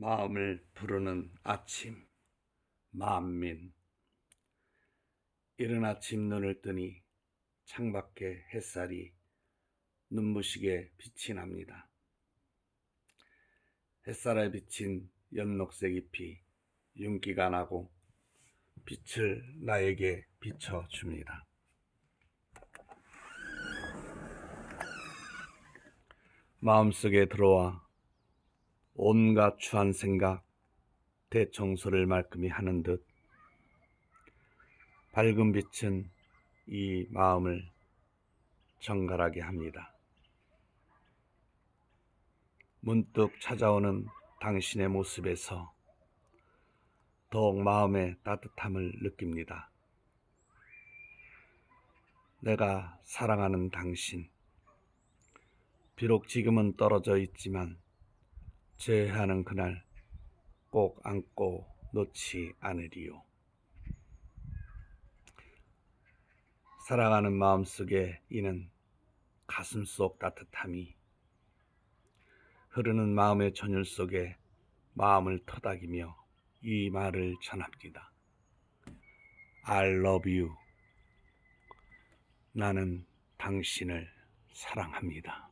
마음을 부르는 아침, 만민. 이른 아침 눈을 뜨니 창밖에 햇살이 눈부시게 빛이 납니다. 햇살에 비친 연녹색 잎이 윤기가 나고 빛을 나에게 비춰줍니다. 마음속에 들어와 온갖 추한 생각, 대청소를 말끔히 하는 듯 밝은 빛은 이 마음을 정갈하게 합니다. 문득 찾아오는 당신의 모습에서 더욱 마음의 따뜻함을 느낍니다. 내가 사랑하는 당신. 비록 지금은 떨어져 있지만 재회하는 그날 꼭 안고 놓지 않으리요. 사랑하는 마음속에 이는 가슴 속 따뜻함이 흐르는 마음의 전율 속에 마음을 터닥이며 이 말을 전합니다. I love you. 나는 당신을 사랑합니다.